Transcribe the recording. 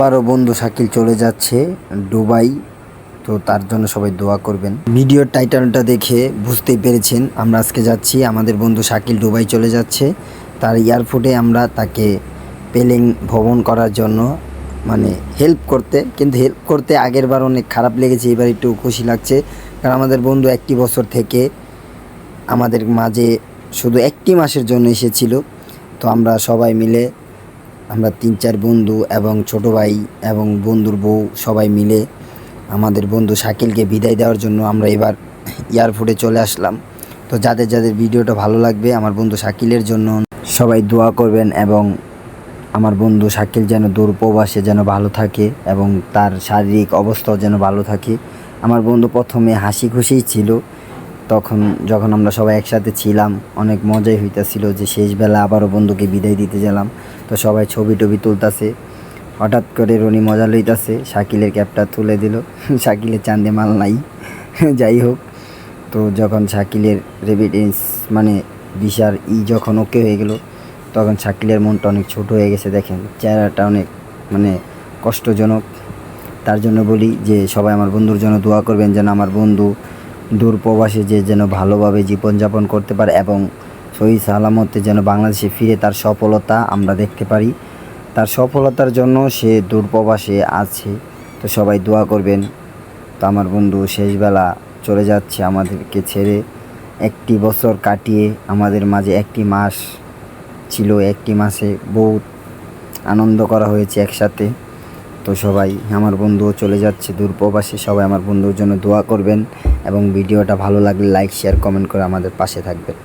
বারো বন্ধু শাকিল চলে যাচ্ছে দুবাই, তো তার জন্য সবাই দোয়া করবেন। ভিডিওর টাইটেলটা দেখে বুঝতেই পেরেছেন, আমরা আজকে যাচ্ছি, আমাদের বন্ধু শাকিল দুবাই চলে যাচ্ছে। তার এয়ারপোর্টে আমরা তাকে পেলিং ভ্রমণ করার জন্য মানে হেল্প করতে, কিন্তু হেল্প করতে আগের বার অনেক খারাপ লেগেছে, এবার একটু খুশি লাগছে। কারণ আমাদের বন্ধু একটি বছর থেকে আমাদের মাঝে শুধু একটি মাসের জন্য এসেছিল, তো আমরা সবাই মিলে আমরা তিন চার বন্ধু এবং ছোট ভাই এবং বন্ধুর বউ সবাই মিলে আমাদের বন্ধু শাকিলকে বিদায় দেওয়ার জন্য আমরা এবার এয়ারপোর্টে চলে আসলাম। তো যাদের যাদের ভিডিওটা ভালো লাগবে আমার বন্ধু শাকিলের জন্য সবাই দোয়া করবেন এবং আমার বন্ধু শাকিল যেন দূর প্রবাসে যেন ভালো থাকে এবং তার শারীরিক অবস্থাও যেন ভালো থাকে। আমার বন্ধু প্রথমে হাসি খুশিই ছিল। তখন যখন আমরা সবাই একসাথে ছিলাম, অনেক মজাই হইতাছিল যে শেষবেলা আবারও বন্ধুকে বিদায় দিতে গেলাম। তো সবাই ছবি টবি তুলতাছে। হঠাৎ করে রনি মজা লইতাছে, শাকিলের ক্যাপটা তুলে দিল। শাকিলের চান্দে মাল নাই। যাই হোক, তো যখন শাকিলের রেভিডেন্স মানে বিশার ই যখন ওকে হয়ে গেল, তখন শাকিলের মনটা অনেক ছোট হয়ে গেছে, দেখেন। চেহারাটা অনেক মানে কষ্টজনক। তার জন্য বলি যে, সবাই আমার বন্ধুর জন্য দোয়া করবেন যেন আমার বন্ধু দূর প্রবাসে যে যেন ভালোভাবে জীবনযাপন করতে পারে এবং সহি সালামতে যেন বাংলাদেশে ফিরে তার সফলতা আমরা দেখতে পারি। তার সফলতার জন্য সে দূর প্রবাসে আছে। তো সবাই দোয়া করবেন। তো আমার বন্ধু শেষবেলা চলে যাচ্ছে আমাদেরকে ছেড়ে। একটি বছর কাটিয়ে আমাদের মাঝে একটি মাস ছিল, একটি মাসে বহুত আনন্দ করা হয়েছে একসাথে। তো সবাই, আমার বন্ধুও চলে যাচ্ছে দূর প্রবাসে সবাই আমার বন্ধুর জন্য দোয়া করবেন এবং ভিডিওটা ভালো লাগলে লাইক শেয়ার কমেন্ট করে আমাদের পাশে থাকবেন।